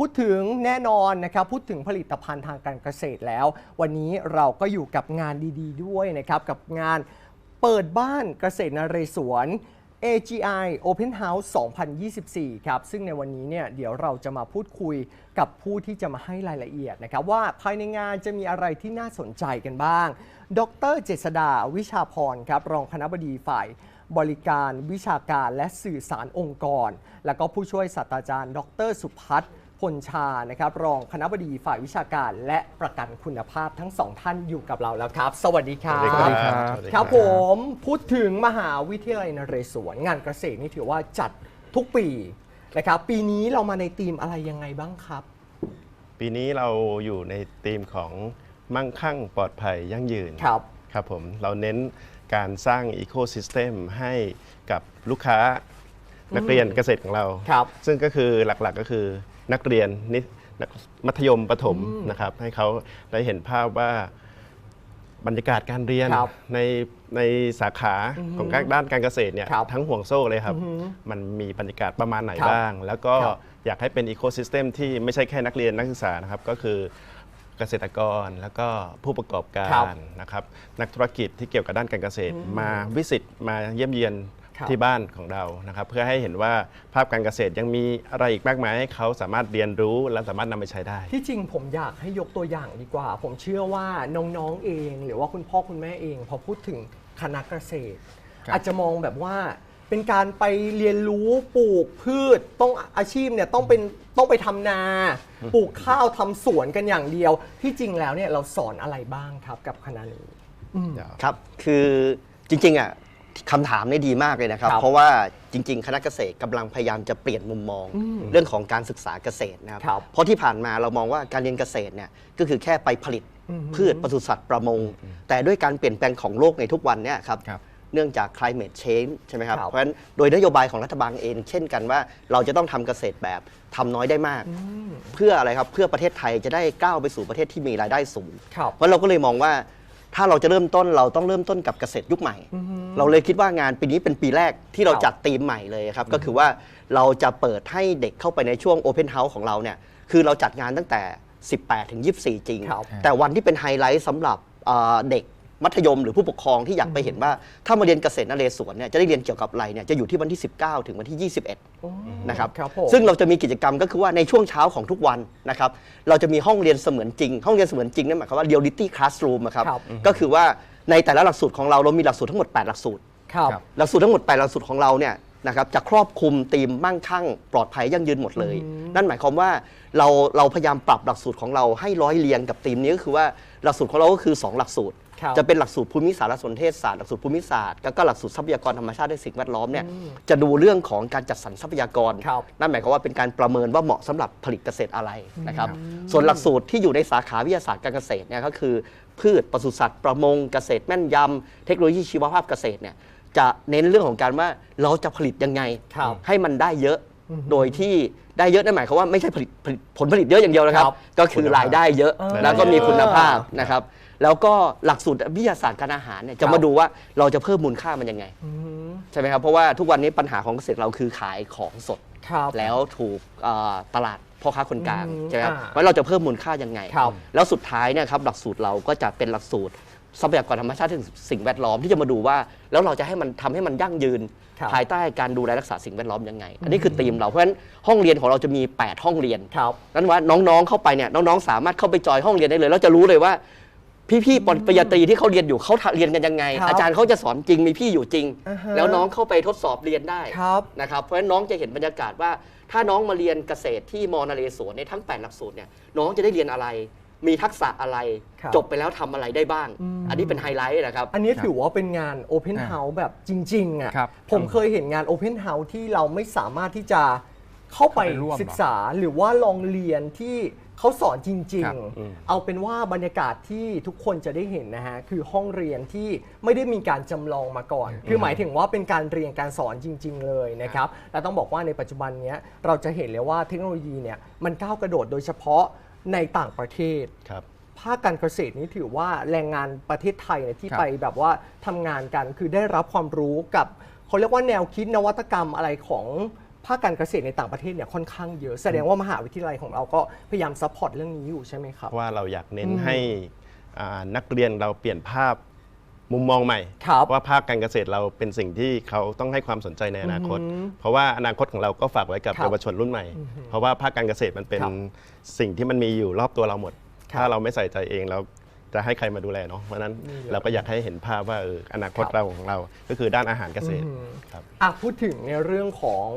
พูดถึงแน่นอนนะครับพูดถึงผลิตภัณฑ์ทางการเกษตรแล้ว วันนี้เราก็อยู่กับงานดีๆ ด้วยนะครับกับงานเปิดบ้านเกษตรนเรศวร AGI Open House 2024 ครับ ซึ่งในวันนี้เนี่ยเดี๋ยวเราจะมาพูดคุยกับผู้ที่จะมาให้รายละเอียดนะครับ ว่าภายในงานจะมีอะไรที่น่าสนใจกันบ้าง ดรเจษดาวิชาพรครับ รองคณะบดีฝ่ายบริการวิชาการและสื่อสารองค์กร แล้วก็ผู้ช่วยศาสตราจารย์ ดรสุพัฒน์ พลชานะครับ รองคณะบดีฝ่ายวิชาการ และประกันคุณภาพทั้งสองท่านอยู่กับเราแล้วครับ สวัสดีครับ สวัสดีครับสวัสดีครับผมพูดถึงมหาวิทยาลัยนเรศวร งานเกษตรนี่ถือว่าจัดทุกปีนะครับ ปีนี้เรามาในธีมอะไรยังไงบ้างครับ ปีนี้เราอยู่ในธีมของมั่งคั่งปลอดภัยยั่งยืนครับครับผมเราเน้นการสร้างอีโค y ิสเต็มให้กับลูกค้านักเรียนเกษตรของเราครับซึ่งก็คือหลักๆก็คือ นักเรียนนินักมัธยมประถมนะครับ ให้เขาได้เห็นภาพว่าบรรยากาศการเรียนครับในในสาขาของการด้านการเกษตรเนี่ยครับทั้งห่วงโซ่เลยครับ มันมีบรรยากาศประมาณไหนครับบ้าง แล้วก็ครับอยากให้เป็นอีโค y ิสเต็มที่ไม่ใช่แค่นักเรียนนักศึกษานะครับ ก็คือเกษตรกรแล้วก็ผู้ประกอบกาครับรนะครับ นักธุรกิจที่เกี่ยวกับด้านการเกษตรมาวิสิตมาเยี่ยมเยียนครับ ที่บ้านของเรานะครับเพื่อให้เห็นว่าภาพการเกษตรยังมีอะไรอีกมากมายให้เขาสามารถเรียนรู้และสามารถนำไปใช้ได้ ที่จริงผมอยากให้ยกตัวอย่างดีกว่า ผมเชื่อว่าน้องๆเอง หรือว่าคุณพ่อคุณแม่เอง พอพูดถึงคณะเกษตรครับอาจจะมองแบบว่าเป็นการไปเรียนรู้ปลูกพืชต้องอาชีพเนี่ยต้องเป็นต้องไปทำนาปลูกข้าวทำสวนกันอย่างเดียว ที่จริงแล้วเนี่ยเราสอนอะไรบ้างครับกับคณะนี้ครับคือจริงๆอะ คำถามนี่ดีมากเลยนะครับ ครับเพราะว่าจริง ๆ คณะเกษตรกำลังพยายามจะเปลี่ยนมุมมองเรื่องของการศึกษาเกษตรนะครับ ครับเพราะที่ผ่านมาเรามองว่าการเรียนเกษตรเนี่ยก็คือแค่ไปผลิตพืชปศุสัตว์ประมง แต่ด้วยการเปลี่ยนแปลงของโลกในทุกวันเนี่ยครับครับ เนื่องจาก climate change ใช่ไหมครับครับ เพราะฉะนั้นโดยนโยบายของรัฐบาลเอง เช่นกันว่าเราจะต้องทำเกษตรแบบทำน้อยได้มาก เพื่ออะไรครับเพื่อประเทศไทยจะได้ก้าวไปสู่ประเทศที่มีรายได้สูง ครับ เพราะเราก็เลยมองว่า ถ้าเราจะเริ่มต้นเราต้องเริ่มต้นกับเกษตรยุคใหม่ เราเลยคิดว่างานปีนี้เป็นปีแรกที่เราครับจัดธีมใหม่เลยครับ ก็คือว่าเราจะเปิดให้เด็กเข้าไปในช่วง Open House ของเราเนี่ยคือเราจัดงานตั้งแต่ 18 ถึง 24 จริงครับแต่วันที่เป็นไฮไลท์สำหรับเอ่อเด็ก มัธยมหรือผู้ปกครองที่อยากไปเห็นว่า ถ้ามาเรียนเกษตรนเรศวรเนี่ยจะได้เรียนเกี่ยวกับอะไรเนี่ยจะอยู่ที่วันที่ 19 ถึงวันที่ 21นะครับครับผมซึ่งเราจะมีกิจกรรมก็คือว่าในช่วงเช้าของทุกวันนะครับเราจะมีห้องเรียนเสมือนจริง ห้องเรียนเสมือนจริงนั่นหมายความว่า reality classroom อะครับครับก็คือว่าในแต่ละหลักสูตรของเราเรามีหลักสูตรทั้งหมด 8 หลักสูตรครับครับหลักสูตรทั้งหมด 8 หลักสูตรของเราเนี่ยนะครับจะครอบคลุมธีมมั่งคั่ง ปลอดภัยยั่งยืนหมดเลย นั่นหมายความว่าเราเราพยายามปรับหลักสูตรของเราให้ร้อยเรียงกับธีมนี้ก็คือว่าหลักสูตรของเราก็คือ 2 หลักสูตร ครับจะเป็นหลักสูตรภูมิศาสตร์และสนเทศศาสตร์หลักสูตรภูมิศาสตร์แล้วก็หลักสูตรทรัพยากรธรรมชาติและสิ่งแวดล้อมเนี่ยจะดูเรื่องของการจัดสรรทรัพยากร ครับนั่นหมายความว่าเป็นการประเมินว่าเหมาะสำหรับผลิตเกษตรอะไรนะครับส่วนหลักสูตรที่อยู่ในสาขาวิทยาศาสตร์การเกษตรเนี่ยก็คือ พืชปศุสัตว์ประมงเกษตรแม่นยำเทคโนโลยีชีวภาพเกษตรเนี่ยจะเน้นเรื่องของการว่าเราจะผลิตยังไง ครับให้มันได้เยอะโดยที่ได้เยอะนั่นหมายความว่าไม่ใช่ผลิตผลิตผลผลิตเยอะอย่างเดียวนะครับ ครับก็คือรายได้เยอะเออแล้วก็มีคุณภาพนะครับ แล้วก็หลักสูตรวิทยาศาสตร์การอาหารเนี่ยจะครับมาดูว่าเราจะเพิ่มมูลค่ามันยังไงอืมใช่ไหมครับเพราะว่าทุกวันนี้ปัญหาของเกษตรเราคือขายของสด ครับ แล้วถูกเอ่อตลาดพ่อค้าคนกลางอืมใช่ไหมครับอ่าว่าเราจะเพิ่มมูลค่ายังไง ครับ แล้วสุดท้ายเนี่ยครับหลักสูตรเราก็จะเป็นหลักสูตรทรัพยากรธรรมชาติและสิ่งแวดล้อมที่จะมาดูว่า แล้วเราจะให้มันทำให้มันยั่งยืน ครับภายใต้การดูแลรักษาสิ่งแวดล้อมยังไง อันนี้คือธีมเราเพราะฉะนั้นห้องเรียนของเราจะมี 8 ห้องเรียน ครับ นั่นว่าน้องๆเข้าไปเนี่ยน้องๆสามารถเข้าไปจอยห้องเรียนได้เลยแล้วจะรู้เลยว่า พี่ๆปริญญาตรีที่เขาเรียนอยู่เขาเรียนกันยังไง ครับอาจารย์เขาจะสอนจริงมีพี่อยู่จริง อ่าฮะแล้วน้องเข้าไปทดสอบเรียนได้ครับนะครับเพราะฉะนั้นน้องจะเห็นบรรยากาศว่า ถ้าน้องมาเรียนเกษตรที่มอนเรศวรในทั้ง 8 หลักสูตรเนี่ยน้องจะได้เรียนอะไร มีทักษะอะไรครับจบไปแล้วทำอะไรได้บ้าง อืม อันนี้เป็นไฮไลท์นะครับ อันนี้ถือว่าเป็นงาน Open อ่า House แบบจริง ๆ อะ ครับผมเคยเห็นงาน Open House ที่เราไม่สามารถที่จะเข้าไปเข้าไปร่วมเหรอศึกษาหรือว่าลองเรียนที่ เขาสอนจริง ครับๆเอาเป็นว่าบรรยากาศที่ทุกคนจะได้เห็นนะฮะ คือห้องเรียนที่ไม่ได้มีการจำลองมาก่อน คือหมายถึงว่าเป็นการเรียนการสอนจริง ๆ เลยนะครับ และต้องบอกว่าในปัจจุบันเนี้ยเราจะเห็นเลยว่าเทคโนโลยีเนี่ยมันก้าวกระโดดโดยเฉพาะในต่างประเทศ ครับ ภาคการเกษตรนี่ถือว่าแรงงานประเทศไทยเนี่ยที่ครับไปแบบว่าทำงานกันคือได้รับความรู้กับเขาเรียกว่าแนวคิดนวัตกรรมอะไรของ ภาคการเกษตรในต่างประเทศเนี่ยค่อนข้างเยอะแสดงว่ามหาวิทยาลัยของเราก็พยายามซัพพอร์ตเรื่องนี้อยู่ใช่ไหมครับเพราะว่าเราอยากเน้นให้อ่านักเรียนเราเปลี่ยนภาพมุมมองใหม่ ครับว่าภาคการเกษตรเราเป็นสิ่งที่เขาต้องให้ความสนใจในอนาคตเพราะว่าอนาคตของเราก็ฝากไว้กับครับเยาวชนรุ่นใหม่ เพราะว่าภาคการเกษตรมันเป็นครับสิ่งที่มันมีอยู่รอบตัวเราหมด ครับ ถ้าเราไม่ใส่ใจเองเรา จะให้ใครมาดูแลเนาะเพราะฉะนั้นนี่เลยเราก็อยากให้เห็นภาพว่าเอออนาคตครับเราของเรา ก็คือด้านอาหารเกษตรครับอะพูดถึงในเรื่องของ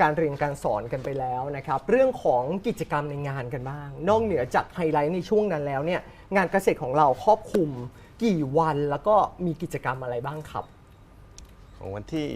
การเรียนการสอนกันไปแล้วนะครับ เรื่องของกิจกรรมในงานกันบ้าง นอกเหนือจากไฮไลท์ในช่วงนั้นแล้วเนี่ยงานเกษตรของเราครอบคลุมกี่วันแล้วก็มีกิจกรรมอะไรบ้างครับ ของวันที่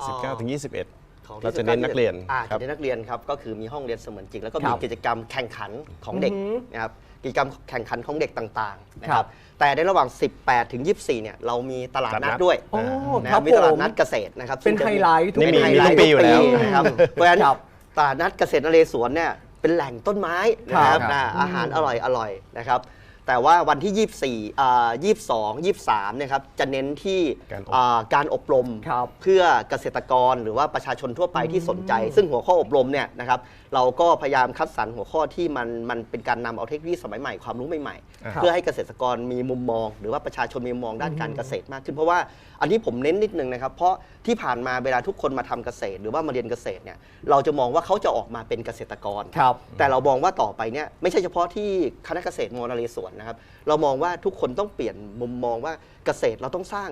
อ๋อ19ถึง21 ของเราจะเน้นนักเรียนอ่าครับจะเน้นนักเรียนครับก็คือมีห้องเรียนเสมือนจริง แล้วก็คมีรับกิจกรรมแข่งขันของเด็กอือหือนะครับกิจกรรมแข่งขันของเด็กต่างๆนะคครัรับบแต่ในระหว่าง 18 ถึง 24 เนี่ยเรามีตลาดตลาดนันัดดด้วยโอ้นะคครัรับบมีตลาดนัดผมเกษตรนะครับเป็นซึ่งจะไฮไลท์ทุกนี่มีเป็นไฮมีไลทุกท์ปีอยู่แล้วนะครับเพราะฉะนั้นครับตลาดนัดเกษตรนเรศวรเนี่ยเป็นแหล่งต้นไม้นะครับครับนะอาหารอร่อยอร่อยนะครับ แต่ว่าวันที่ 24อ่า22 23เนี่ยครับจะเน้นที่การอบ อ่าการอบรม ครับ เพื่อเกษตรกรหรือว่าประชาชนทั่วไปที่สนใจ ซึ่งหัวข้ออบรมเนี่ยนะครับ เราก็พยายามคัดสรรหัวข้อที่มันมันเป็นการนำเอาเทคโนโลยีสมัยใหม่ความรู้ใหม่อ่าๆเพื่อให้เกษตรกรมีมุมมอง หรือว่าประชาชนมีมุมมองด้านการเกษตรมากขึ้น เพราะว่าอันนี้ผมเน้นนิดนึงนะครับเพราะที่ผ่านมาเวลาทุกคนมาทำเกษตร หรือว่ามาเรียนเกษตรเนี่ยเราจะมองว่าเขาจะออกมาเป็นเกษตรกร ครับ แต่เรามองว่าต่อไปเนี่ยไม่ใช่เฉพาะที่คณะเกษตรมนเรศวรนะครับ เรามองว่าทุกคนต้องเปลี่ยนมุมมองว่า เกษตรเราต้องสร้าง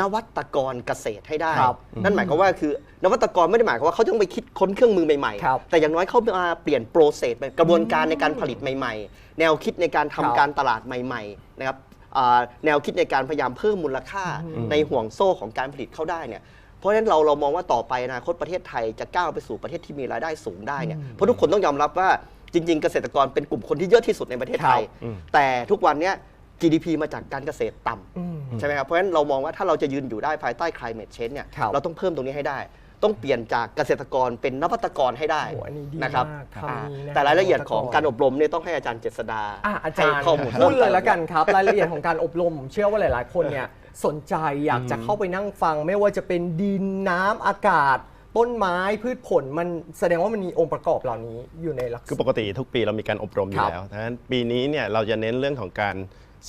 นวัตกรเกษตรให้ได้ครับนั่นหมายความว่าคือนวัตกรไม่ได้หมายความว่าเขาต้องไปคิดค้นเครื่องมือใหม่ครับๆแต่อย่างน้อยเขามาเปลี่ยนโปรเซสกระบวนการในการผลิตใหม่ ๆ แนวคิดในการทำครับการตลาดใหม่ๆนะครับอ่าแนวคิดในการพยายามเพิ่มมูลค่าในห่วงโซ่ของการผลิตเข้าได้เนี่ยเพราะฉะนั้นเราเรามองว่าต่อไปอนาคตประเทศไทยจะก้าวไปสู่ประเทศที่มีรายได้สูงได้เนี่ยเพราะทุกคนต้องยอมรับว่าจริง ๆ เกษตรกรเป็นกลุ่มคนที่เยอะที่สุดในประเทศไทยครับแต่ทุกวันเนี้ย GDP มาจากการเกษตรต่ำอืม ใช่ไหมครับเพราะฉะนั้นเรามองว่าถ้าเราจะยืนอยู่ได้ภายใต้ climate change เนี่ยครับ เราต้องเพิ่มตรงนี้ให้ได้ ต้องเปลี่ยนจากเกษตรกรเป็นนวัตกรให้ได้โอ้อันนี้ดีนะครับมากอ่าคำนี้นะแต่รายละเอียดของนวัตกรการอบรมเนี่ยต้องให้อาจารย์เจษดาอะอาจารย์ให้ข้อมูลพูดเลยพิ่มติมแล้วกันครับ รายละเอียดของการอบรมผมเชื่อว่าหลาย ๆ คนเนี่ยสนใจอยากจะเข้าไปนั่งฟัง ไม่ว่าจะเป็นดินน้ำอากาศ ต้นไม้พืชผลมันแสดงว่ามันมีองค์ประกอบเหล่านี้อยู่ในลักษคือณะปกติทุกปีเรามีการอบรมอครัยู่บแล้วดังนั้นปีนี้เนี่ยเราจะเน้นเรื่องของการ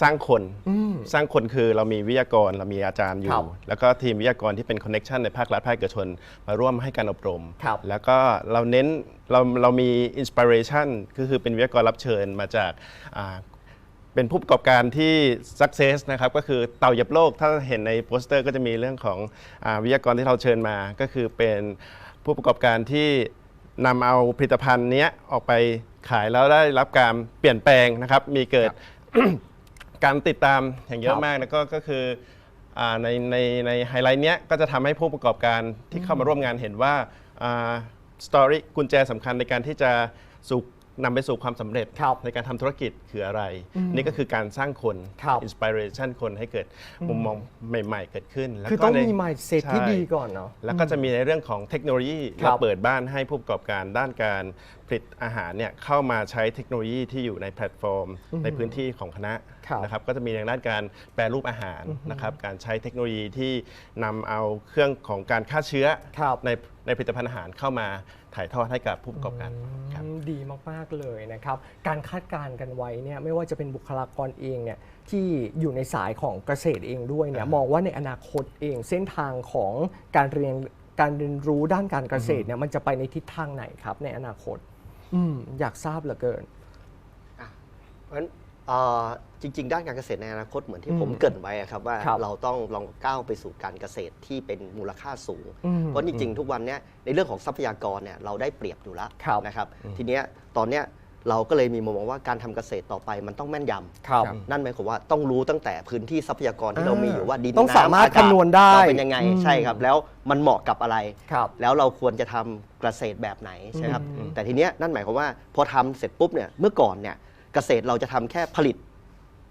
สร้างคนสร้างคนคือเรามีวิทยากรเรามีอาจารย์อคยู่รับแล้วก็ทีมวิทยากรที่เป็นคอนเน็ชันในภาครัฐภาคเอกชน มาร่วมให้การอบรมครับแล้วก็เราเน้นเราเรามีอินสปิเรชันก็คือเป็นวิทยากรรับเชิญมาจากอ่าเป็นผู้ประกอบการที่ success นะครับก็คือเต่าเหยียบโลก ถ้าเห็นในโปสเตอร์ก็จะมีเรื่องของอาวิทยากรที่เราเชิญมา ก็คือเป็นผู้ประกอบการที่นำเอาผลิตภัณฑ์เนี้ยออกไปขายแล้วได้รับการเปลี่ยนแปลงนะครับมีเกิด การติดตามอย่างเยคอะรับมากนะก็ก็คืออาในในในไฮไลท์เนี้ยก็จะทำให้ผู้ประกอบการที่เข้ามาร่วมงานเห็นว่าสตอรี่กุญแจสำคัญในการที่จะสู่นำไปสู่ความสำเร็จครับในการทำธุรกิจคืออะไร นี่ก็คือการสร้างคนครับอินสปิเรชันคนให้เกิดมุมมองใหม่ ๆ เกิดขึ้น แล้วคือก็ต้องในมี mindset ที่ใช่ดีก่อนเนาะแล้วก็จะมีในเรื่องของเทคโนโลยีครัเราบเปิดบ้านให้ผู้ประกอบการด้านการ ผลิตอาหารเนี่ยเข้ามาใช้เทคโนโลยีที่อยู่ในแพลตฟอร์ม ในพื้นที่ของคณะครับนะครับก็จะมีในด้านการแปรรูปอาหารนะครับการใช้เทคโนโลยีที่นำเอาเครื่องของการฆ่าเชื้อครับ ในในผลิตภัณฑ์อาหารเข้ามาถ่ายทอดให้กับผู้ประกอบการครับ อืมดีมาก ๆ เลยนะครับ การคาดการณ์กันไว้เนี่ยไม่ว่าจะเป็นบุคลากรเองเนี่ยที่อยู่ในสายของเกษตรเองด้วยเนี่ยมองว่าในอนาคตเองเส้นทางของการเรียนการเรียนรู้ด้านการเกษตรเนี่ยมันจะไปในทิศทางไหนครับในอนาคต อืมอยากทราบเหลือเกิน เพราะฉะนั้นเอ่อจริง ๆ ด้านการเกษตรในอนาคตเหมือนที่อืมผมเกรินไว้อะครับว่าครับเราต้องลองก้าวไปสู่การเกษตรที่เป็นมูลค่าสูง อืมเพราะจริง ๆ ทุกวันเนี้ยในเรื่องของทรัพยากรเนี่ยเราได้เปรียบอยู่แล้วครับนะครับ ทีเนี้ยตอนเนี้ย เราก็เลยมีมุมมองว่าการทำเกษตรต่อไปมันต้องแม่นยำครับ นั่นหมายความว่าต้องรู้ตั้งแต่พื้นที่ทรัพยากรที่เรามีอยู่ว่าดินต้องน้ำสามารถอากศคำนวณได้เราเป็นยังไงอืม ใช่ครับ แล้วมันเหมาะกับอะไร ครับ แล้วเราควรจะทำเกษตรแบบไหนใช่ไหมครับแต่ทีเนี้ยนั่นหมายความว่าพอทำเสร็จปุ๊บเนี่ยเมื่อก่อนเนี่ยเกษตรเราจะทำแค่ผลิต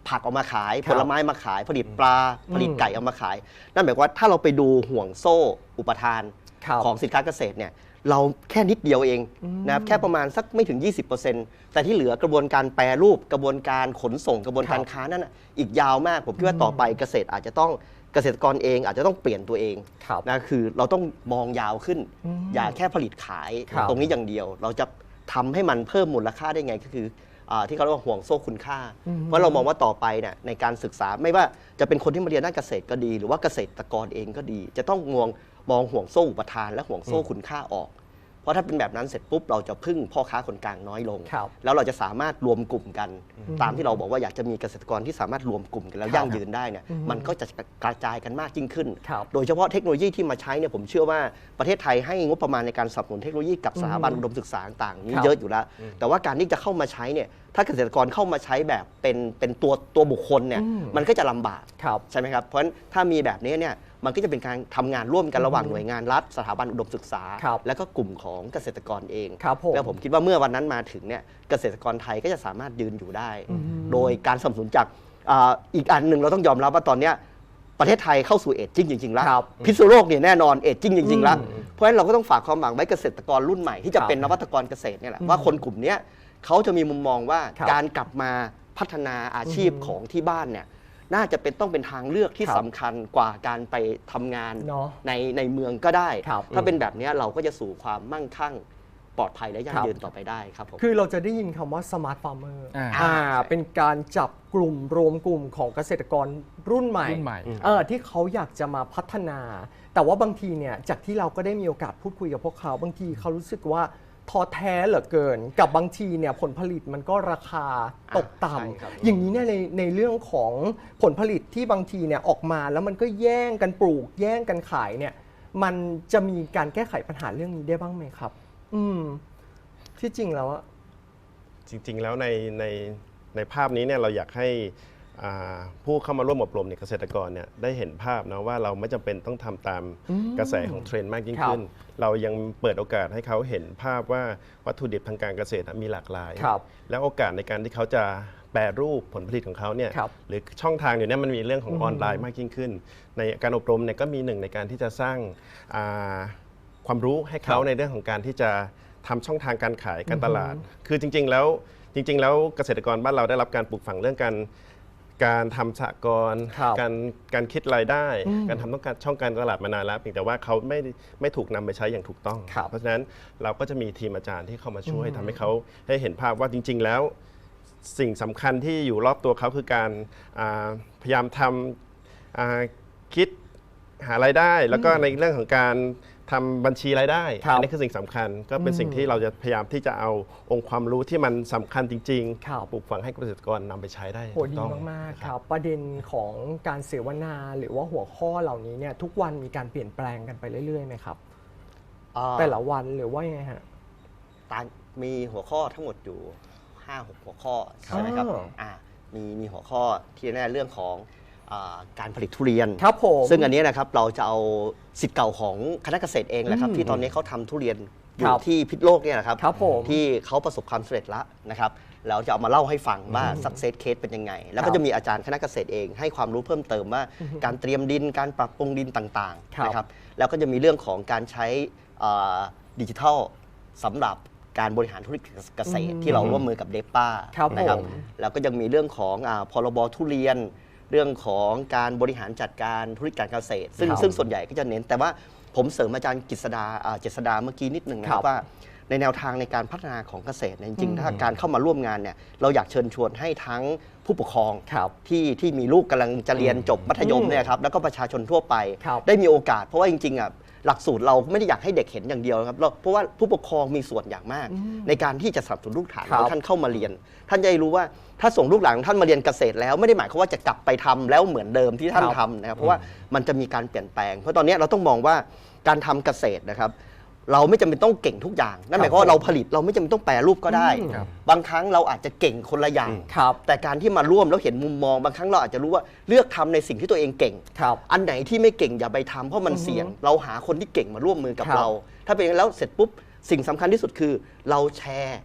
ผักออกมาขาย ครัผบลไม้มาขาย ผลิตปลาผลิตไก่เอามาขาย นั่นหมายความว่าถ้าเราไปดูห่วงโซ่อุปทานครับของสินค้าเกษตรเนี่ย เราแค่นิดเดียวเองนะครับแค่ประมาณสักไม่ถึง 20%แต่ที่เหลือกระบวนการแปรรูปกระบวนการขนส่งกระบวนการครับค้านั่นน่ะอีกยาวมาก ผมคิดว่าต่อไปเกษตรอาจจะต้องเกษตรกรเองอาจจะต้องเปลี่ยนตัวเองครับนะคือเราต้องมองยาวขึ้นอืมอย่าแค่ผลิตขายครับตรงนี้อย่างเดียว เราจะทำให้มันเพิ่มมูลค่าได้ไงก็คืออาที่เขาเรียกว่าห่วงโซ่คุณค่า เพราะเรามองว่าต่อไปเนี่ยในการศึกษาไม่ว่าจะเป็นคนที่มาเรียนด้านเกษตรก็ดี หรือว่าเกษตรกรเองก็ดี จะต้องมอง มองห่วงโซ่อุปทานและห่วงโซ่คุณค่าออก เพราะถ้าเป็นแบบนั้นเสร็จปุ๊บเราจะพึ่งพ่อค้าคนกลางน้อยลง ครับแล้วเราจะสามารถรวมกลุ่มกัน ตามที่เราบอกว่าอยากจะมีเกษตรกรที่สามารถรวมกลุ่มกันแล้วครับยั่งยืนได้เนี่ยมันก็จะกระจายกันมากยิ่งขึ้น ครับ โดยเฉพาะเทคโนโลยีที่มาใช้เนี่ยผมเชื่อว่าประเทศไทยให้งบประมาณในการสนับสนุนเทคโนโลยีกับสถาบันอุดมศึกษาต่างๆนี่ครับ เยอะอยู่แล้ว แต่ว่าการที่จะเข้ามาใช้เนี่ยถ้าเกษตรกรเข้ามาใช้แบบเป็นเป็นตัวตัวบุคคลเนี่ยอืมมันก็จะลำบาก ครับ ใช่ไหมครับ เพราะฉะนั้นถ้ามีแบบนี้เนี่ย มันก็จะเป็นการทำงานร่วมกันระหว่างหน่วยงานรัฐ สถาบันอุดมศึกษาครับแล้วก็กลุ่มของเกษตรกรเองครับผมแล้วผมคิดว่าเมื่อวันนั้นมาถึงเนี่ยเกษตรกรไทยก็จะสามารถยืนอยู่ได้ โดยการสนับสนุนจากอ่าอีกอันหนึ่งเราต้องยอมรับว่าตอนเนี้ยประเทศไทยเข้าสู่เอจจิ้งจริง ๆ แล้วครับพิษณุโลกเนี่ยแน่นอนเอจจิ้งจริง ๆ แล้วอืมเพราะฉะนั้นเราก็ต้องฝากความหวังไว้เกษตรกรรุ่นใหม่ที่จะครับเป็นนวัตกรเกษตรเนี่ยแหละว่าคนกลุ่มเนี้ยเขาจะมีมุมมองว่าครับการกลับมาพัฒนาอาชีพของที่บ้านเนี่ย น่าจะเป็นต้องเป็นทางเลือกที่ครับสำคัญกว่าการไปทำงานเนาะในในเมืองก็ได้ ครับ ถ้าเป็นแบบเนี้ยเราก็จะสู่ความมั่งคั่งปลอดภัยและยั่คงรับยืนต่อไปได้ครับผม คือเราจะได้ยินคำว่า smart farmer อ่า อ่าเป็นการจับกลุ่มรวมกลุ่มของเกษตรกรรุ่นใหม่รุ่นใหม่ เออที่เขาอยากจะมาพัฒนา แต่ว่าบางทีเนี่ยจากที่เราก็ได้มีโอกาสพูดคุยกับพวกเขา บางทีเขารู้สึกว่า ท้อแท้เหลือเกิน กับบางทีเนี่ยผลผลิตมันก็ราคาตกต่ใช่ครับำอย่างนี้เนี่ยในในเรื่องของผลผลิตที่บางทีเนี่ยออกมาแล้วมันก็แย่งกันปลูก แย่งกันขายเนี่ย มันจะมีการแก้ไขปัญหาเรื่องนี้ได้บ้างไหมครับ อืม ที่จริงแล้วอะ จริงๆ แล้วในในในภาพนี้เนี่ยเราอยากให้อ่า ผู้เข้ามาร่วมอบรมเนี่ยเกษตรกรเนี่ยได้เห็นภาพนะว่าเราไม่จำเป็นต้องทำตามกระแสของเทรนด์มากยิ่งขึ้น เรายังเปิดโอกาสให้เขาเห็นภาพว่าวัตถุดิบทางการเกษตรมีหลากหลายครับแล้วโอกาสในการที่เขาจะแปรรูปผลผลิตของเขาเนี่ยครับหรือช่องทางอยู่เนี่ยมันมีเรื่องของออนไลน์มากยิ่งขึ้น ในการอบรมเนี่ยก็มีหนึ่งในการที่จะสร้างอ่าความรู้ให้เขาครับในเรื่องของการที่จะทำช่องทางการขายการตลาด คือจริง ๆ แล้วจริง ๆ แล้วเกษตรกรบ้านเราได้รับการปลูกฝังเรื่องการ การทำสหกรณ์ครับการการคิดรายได้ การทำต้องการช่องการตลาดมานานแล้วเพียงแต่ว่าเขาไม่ไม่ถูกนำไปใช้อย่างถูกต้อง ครับเพราะฉะนั้นเราก็จะมีทีมอาจารย์ที่เข้ามาช่วยทำให้เขาได้เห็นภาพว่าจริง ๆ แล้ว สิ่งสำคัญที่อยู่รอบตัวเขาคือการอ่าพยายามทำอ่าคิดหารายได้ แล้วก็ในเรื่องของการ ทำบัญชีรายได้ ครับอันี้คือสิ่งสำคัญ ก็เป็นสิ่งที่เราจะพยายามที่จะเอาองค์ความรู้ที่มันสำคัญจริงครับปลูกฝังให้เกษตรกรนำไปใช้ได้โหถูกดีต้องมากนะๆครับ ประเด็นของการเสวนาหรือว่าหัวข้อเหล่านี้เนี่ยทุกวันมีการเปลี่ยนแปลงกันไปเรื่อยๆไหมครับอ่าแต่ละวันหรือว่ายังไงฮะ ตามมีหัวข้อทั้งหมดอยู่ 5 6 หัวข้อใช่ไหมครับอ๋ออ่่ามีมีหัวข้อที่แน่เรื่องของอา การผลิตทุเรียนครับผมซึ่งอันนี้นะครับเราจะเอาสิทธิ์เก่าของคณะเกษตรเองแหละครับอืมที่ตอนนี้เขาทำทุเรียนอคยู่รับที่พิษโลกเนี่ยนะครับครับผมที่เขาประสบความสำเร็จแล้วนะครับแล้วจะเอามาเล่าให้ฟังว่า success case เป็นยังไง แล้วครัก็บจะมีอาจารย์คณะเกษตรเองให้ความรู้เพิ่มเติมว่า การเตรียมดินการปรับปรุงดินต่างครับๆนะครับแล้วก็จะมีเรื่องของการใช้ดิจิทัลสำหรับการบริหารธุรกิจเกษตรที่เราร่วมมือกับเดป้าครับนะครับผมแล้วก็ยังมีเรื่องของอาพรบทุเรียน เรื่องของการบริหารจัดการธุรกิจการเกษตร ซึ่งครับซึ่งส่วนใหญ่ก็จะเน้น แต่ว่าผมเสริมอาจารย์กฤษดาอ่าเจษดาเมื่อกี้นิดหนึ่งนะคครัรับบว่าในแนวทางในการพัฒนาของเกษตรเนี่ยจริงอืมๆถ้าการเข้ามาร่วมงานเนี่ยเราอยากเชิญชวนให้ทั้งผู้ปกครองครับที่ที่มีลูกกำลังจะเรียนจบมัธยมอืมเนี่ยครับแล้วก็ประชาชนทั่วไป ครับ ได้มีโอกาสเพราะว่าจริงๆอะ หลักสูตรเราไม่ได้อยากให้เด็กเห็นอย่างเดียวนะครับเราเพราะว่าผู้ปกครองมีส่วนอย่างมาก ในการที่จะสนับสนุนลูกหลานครับของท่านเข้ามาเรียน ท่านจะได้รู้ว่าถ้าส่งลูกหลานของท่านมาเรียนเกษตรแล้วไม่ได้หมายความว่าจะกลับไปทำแล้วเหมือนเดิมที่ท่านครับทำนะครับเพราะว่ามันจะมีการเปลี่ยนแปลง เพราะตอนนี้เราต้องมองว่าการทำเกษตรนะครับ เราไม่จำเป็นต้องเก่งทุกอย่าง นั่นหมายความว่าเราผลิตเราไม่จำเป็นต้องแปรรูปก็ได้อืมครับบางครั้งเราอาจจะเก่งคนละอย่าง ครับ แต่การที่มาร่วมแล้วเห็นมุมมอง บางครั้งเราอาจจะรู้ว่าเลือกทำในสิ่งที่ตัวเองเก่ง ครับ อันไหนที่ไม่เก่งอย่าไปทำเพราะมันเสี่ยง เราหาคนที่เก่งมาร่วมมือกับครับ เรา ถ้าเป็นอย่างนั้นแล้วเสร็จปุ๊บ สิ่งสำคัญที่สุดคือเราแชร์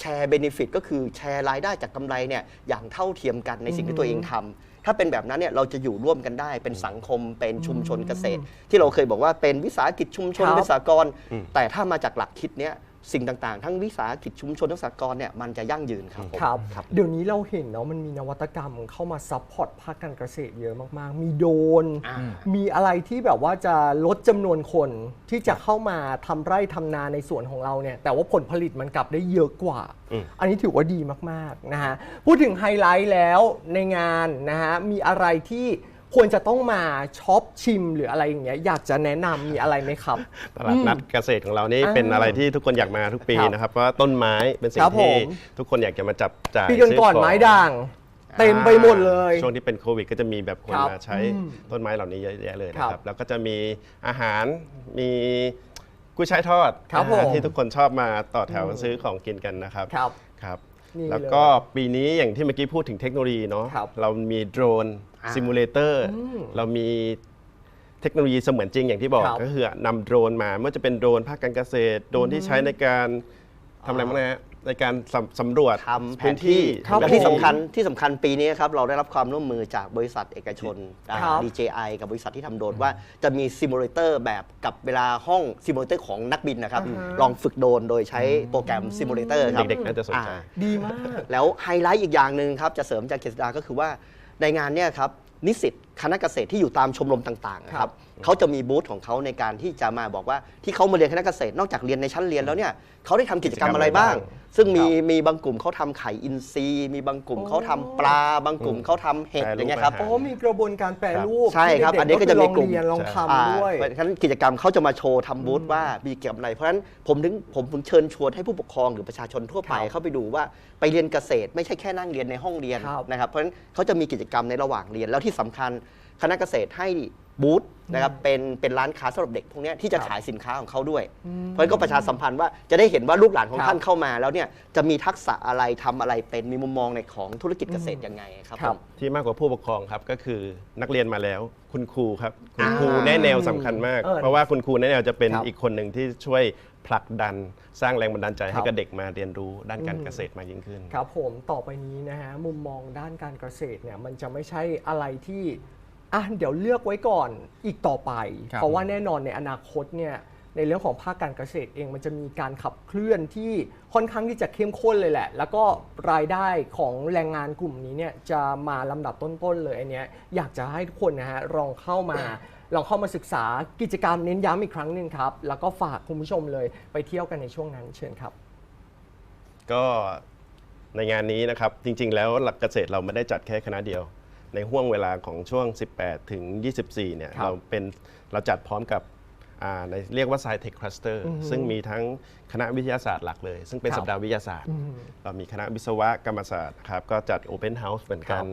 แชร์เบนฟิตก็คือแชร์รายได้จากกำไรเนี่ยอย่างเท่าเทียมกันในสิ่งที่ตัวเองทำ ถ้าเป็นแบบนั้นเนี่ยเราจะอยู่ร่วมกันได้ เป็นสังคมเป็นชุมชนเกษตร ที่เราเคยบอกว่าเป็นวิสาหกิจชุมชนครับ เป็นสากลแต่ถ้ามาจากหลักคิดเนี้ย สิ่งต่างๆ ทั้งวิสาหกิจชุมชนทั้งสากลเนี่ยมันจะยั่งยืนครับผมครับ ครับ เดี๋ยวนี้เราเห็นเนาะมันมีนวัตกรรมเข้ามาซัพพอร์ตภาคการเกษตรเยอะมาก ๆ มีโดรนอ่า มีอะไรที่แบบว่าจะลดจำนวนคนที่จะเข้ามาทำไร่ทำนาในสวนของเราเนี่ยแต่ว่าผลผลิตมันกลับได้เยอะกว่า อันนี้ถือว่าดีมาก ๆ นะฮะ พูดถึงไฮไลท์แล้วในงานนะฮะ มีอะไรที่ ควรจะต้องมาช็อปชิมหรืออะไรอย่างเงี้ยอยากจะแนะนำมีอะไรไหมครับ ตลาดนัดเกษตรของเรานี่อ่าเป็นอะไรที่ทุกคนอยากมาทุกปีครับนะครับเพราะว่าต้นไม้เป็นสิ่ครังบที่ผมทุกคนอยากจะมาจับจ่ายปีก่อนก่อนซื้ขง ไม้ด่าง เต็มไปหมดเลย ช่วงที่เป็นโควิดก็จะมีแบบคนครับมาใช้อืมต้นไม้เหล่านี้เยอะแยะเลยนะคครัรับบแล้วก็จะมีอาหารมีกุ้ยช่ายทอดครับนะฮะผมที่ทุกคนชอบมาต่อแถวซื้อของกินกันนะครับครับ ครับ นี่แล้วก็ปีนี้อย่างที่เมื่อกี้พูดถึงเทคโนโลยีเนาะครับเรามีโดรนอ่าซิมูเลเตอร์เรามีเทคโนโลยีเสมือนจริงอย่างที่บอกครับก็คือนำโดรนมาไม่ว่าจะเป็นโดรนภาคการเกษตรโดรนที่ใช้ในการทำอะไรบ้างนะฮะ ในการสำสำรวจทำแผพื้นนที่ที่ครับและที่ผมสำคัญที่สำคัญปีนี้ครับเราได้รับความร่วมมือจากบริษัทเอกชนครับ DJI กับบริษัทที่ทำโดรนว่าจะมีซิมูเลเตอร์แบบกับเวลาห้องซิมูเลเตอร์ของนักบินนะครับอ่าฮะลองฝึกโดรนโดยใช้โปรแกรมซิมูเลเตอร์ครับเด็กๆน่าจะสนใจ อ่า ดีมาก แล้วไฮไลท์อีกอย่างหนึ่งครับ จะเสริมจากเกษตรดาก็คือว่าในงานเนี่ยครับ นิสิตคณะเกษตรที่อยู่ตามชมรมต่างๆนะคครัรับบเขาจะมีบูธของเขาในการที่จะมาบอกว่าที่เขามาเรียนคณะเกษตรนอกจากเรียนในชั้นเรียนแล้วเนี่ยเขาได้ทำกิจกรรมอะไรบ้าง ซึ่งมีมีบางกลุ่มเขาทำไข่อินทรีย์มีบางกลุ่มเขาทำปลา บางกลุ่มเขาทำเห็ดแปรรูปอย่างเงี้ยครับอาหารอ๋อมีกระบวนการแปรรูปใช่ครับที่เด็ๆอันนี้ก็จะมีกลุ่มลองเรียนลองใช่ทำด้วยอ่าเพราะฉะนั้นกิจกรรมเขาจะมาโชว์ทำบูธว่ามีเกี่ยวกับอะไร เพราะฉะนั้นผมถึงผมถึงเชิญชวนให้ผู้ปกครองหรือประชาชนทั่วไปครับเข้าไปดูว่าไปเรียนเกษตร ไม่ใช่แค่นั่งเรียนในห้องเรียนครับนะครับเพราะฉะนั้นเขาจะมีกิจกรรมในระหว่างเรียนแล้วที่สำคัญคณะเกษตรให้บูธนะครับเป็นเป็นร้านค้าสำหรับเด็กพวกเนี้ยที่จะครับขายสินค้าของเขาด้วย เพราะฉะนั้นก็ประชาสัมพันธ์ว่าจะได้เห็นว่าลูกหลานของครับท่านเข้ามา แล้วเนี่ยจะมีทักษะอะไรทำอะไรเป็นมีมุมมองในของธุรกิจเกษตรยังไงครับครัผบมที่มากกว่าผู้ปกครองครับก็คือนักเรียนมาแล้วคุณครูครับคุณอ่าครูแนะแนวสำคัญมากเออเพราะว่าคุณครูแนะแนวจะเป็นครับอีกคนหนึ่งที่ช่วยผลักดัน สร้างแรงบันดาลใจครัให้บกับเด็กมาเรียนรู้ด้านการเกษตรมากยิ่งขึ้น ครับผมต่อไปนี้นะฮะมุมมองด้านการเกษตรเนี่ยมันจะไม่ใช่อะไรที่อะเดี๋ยวเลือกไว้ก่อนอีกต่อไปครับเพราะว่าแน่นอนในอนาคตเนี่ย ในเรื่องของภาคการเกษตรเองมันจะมีการขับเคลื่อนที่ค่อนข้างที่จะเข้มข้นเลยแหละ แล้วก็รายได้ของแรงงานกลุ่มนี้เนี่ยจะมาลำดับต้นๆเลยอันเนี้ยอยากจะให้ทุกคนนะฮะลองเข้ามาลองเข้ามาศึกษากิจกรรมเน้นย้ำอีกครั้งหนึ่งครับ แล้วก็ฝากคุณผู้ชมเลยไปเที่ยวกันในช่วงนั้นเชิญครับ ก็ในงานนี้นะครับจริง ๆ แล้วหลักเกษตรเราไม่ได้จัดแค่คณะเดียว ในห่วงเวลาของช่วง 18 ถึง 24 เนี่ยครับเราเป็นเราจัดพร้อมกับอ่า ในเรียกว่า Sci Tech Cluster ซึ่งมีทั้งคณะวิทยาศาสตร์หลักเลย ซึ่งเป็นครับสัปดาห์วิทยาศาสตร์เรามีคณะวิศวกรรมศาสตร์นะครับก็จัด Open House เหมือนกัน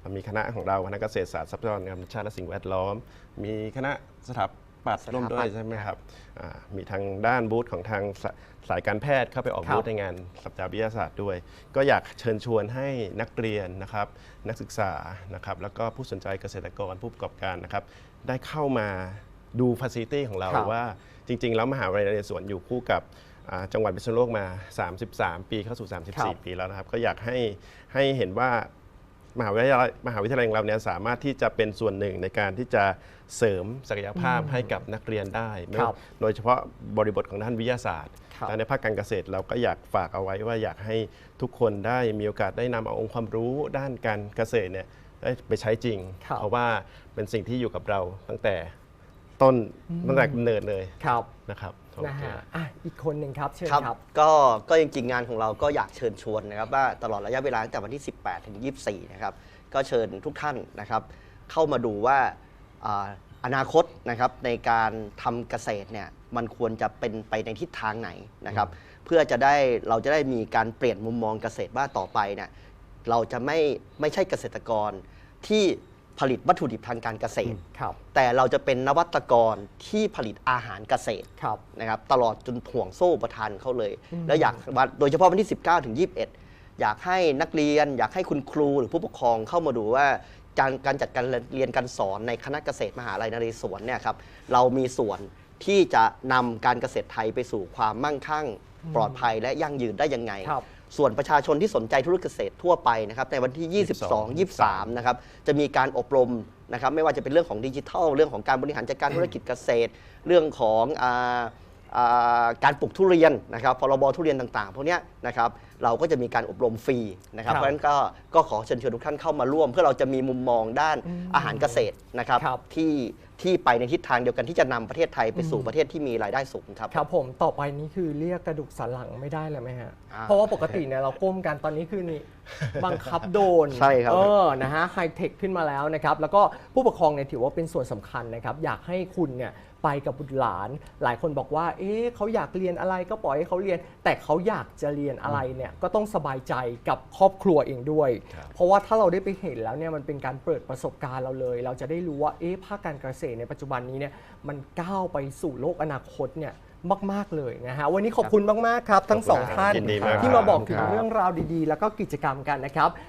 เรามีคณะของเราคณะเกษตรศาสตร์ทรัพยากรธรรมชาติและสิ่งแวดล้อม มีคณะสถาปัตย์ร่วมด้วยสถาปัตย์ใช่ไหมครับอ่ามีทางด้านบูธของทางสสายการแพทย์เข้าไปออกครับบูธในงานสัปดาห์วิทยาศาสตร์ด้วย ก็อยากเชิญชวนให้นักเรียนนะครับนักศึกษานะครับแล้วก็ผู้สนใจเกษตรกรผู้ประกอบการนะครับได้เข้ามา ดูฟ a ซิลิตี้ของเราครับ ว่าจริง ๆ แล้วมหาวิทยาลัยนเรศวรอยู่คู่กับอ่าจังหวัดพิษณุโลกมา 33 ปีเข้าสู่ครับ34 ปีแล้วนะครับ ก็อยากให้ให้เห็นว่ามหาวิทยาลัยมหาวิทยาลัยของเราเนี่ยสามารถที่จะเป็นส่วนหนึ่งในการที่จะเสริมศักยภาพให้กับนักเรียนได้ไม่ครัว่าบโดยเฉพาะบริบทของด้านวิทยาศาสตร์ครับ และในภาคการเกษตรเราก็อยากฝากเอาไว้ว่าอยากให้ทุกคนได้มีโอกาสได้นำเอาองค์ความรู้ด้านการเกษตรเนี่ยได้ไปใช้จริง ครับ เพราะว่าเป็นสิ่งที่อยู่กับเราตั้งแต่ ต้นตั้งแต่กำเนิดเลยครับนะครับโอนะเคฮะอะอีกคนหนึ่งครับเชิญครับครับ ก็ก็จริงๆงานของเราก็อยากเชิญชวนนะครับว่าตลอดระยะเวลาตั้งแต่วันที่ 18 ถึง 24 นะครับ ก็เชิญทุกท่านนะครับ เข้ามาดูว่าอ่าอนาคตนะครับในการทำเกษตรเนี่ยมันควรจะเป็นไปในทิศทางไหนนะครับ เพื่อจะได้เราจะได้มีการเปลี่ยนมุมมองเกษตรว่าต่อไปเนี่ยเราจะไม่ไม่ใช่เกษตรกรที่ ผลิตวัตถุดิบทางการเกษตร ครับ แต่เราจะเป็นนวัตกรที่ผลิตอาหารเกษตรครับ นะครับตลอดจนห่วงโซ่ประทานเขาเลยแล้วอยากว่าโดยเฉพาะวันที่ 19ถึง21 อยากให้นักเรียน อยากให้คุณครูหรือผู้ปกครองเข้ามาดูว่าการการจัดการเรียนการสอนในคณะเกษตรมหาลัยนเรศวรเนี่ยครับเรามีส่วนที่จะนำการเกษตรไทยไปสู่ความมั่งคั่ง ปลอดภัยและยั่งยืนได้ยังไง ครับ ส่วนประชาชนที่สนใจธุรกิจเกษตรทั่วไปนะครับในวันที่ 22 23 นะครับจะมีการอบรมนะครับไม่ว่าจะเป็นเรื่องของดิจิทัล เรื่องของการบริหารจัดการธุรกิจเกษตร เรื่องของอาอ่าการปลูกทุเรียนนะครับพรบทุเรียนต่างๆพวกเนี้ยนะครับ เราก็จะมีการอบรมฟรีนะครับ ครับเพราะฉะนั้นก็ก็ขอเชิญชวนทุกท่านเข้ามาร่วม เพื่อเราจะมีมุมมองด้านอาหารเกษตรนะครับครับ ที่ที่ไปในทิศทางเดียวกันที่จะนำประเทศไทยไปสู่ประเทศที่มีรายได้สูงครับ ครับผมต่อไปนี้คือเรียกกระดูกสันหลังไม่ได้เลยไหมฮะ อ่าเพราะว่าปกติเนี่ยเราก้มกันตอนนี้คือนี่ บังคับโดนใช่ครับ เออนะฮะไฮเทคขึ้นมาแล้วนะครับ แล้วก็ผู้ปกครองเนี่ยถือว่าเป็นส่วนสำคัญนะครับ อยากให้คุณเนี่ย ไปกับบุตรหลาน หลายคนบอกว่า เอ๊ะเขาอยากเรียนอะไรก็ปล่อยให้เขาเรียน แต่เขาอยากจะเรียนอะไรเนี่ยก็ต้องสบายใจกับครอบครัวเองด้วย เพราะว่าถ้าเราได้ไปเห็นแล้วเนี่ยมันเป็นการเปิดประสบการณ์เราเลย เราจะได้รู้ว่าเอ๊ะภาคการเกษตรในปัจจุบันนี้เนี่ยมันก้าวไปสู่โลกอนาคตเนี่ยมาก ๆ เลยนะฮะ วันนี้ขอบคุณมาก ๆ ครับ ทั้งสองท่านยินดีมากที่มาบอกถึงครับเรื่องราวดี ๆ แล้วก็กิจกรรมกันนะครับ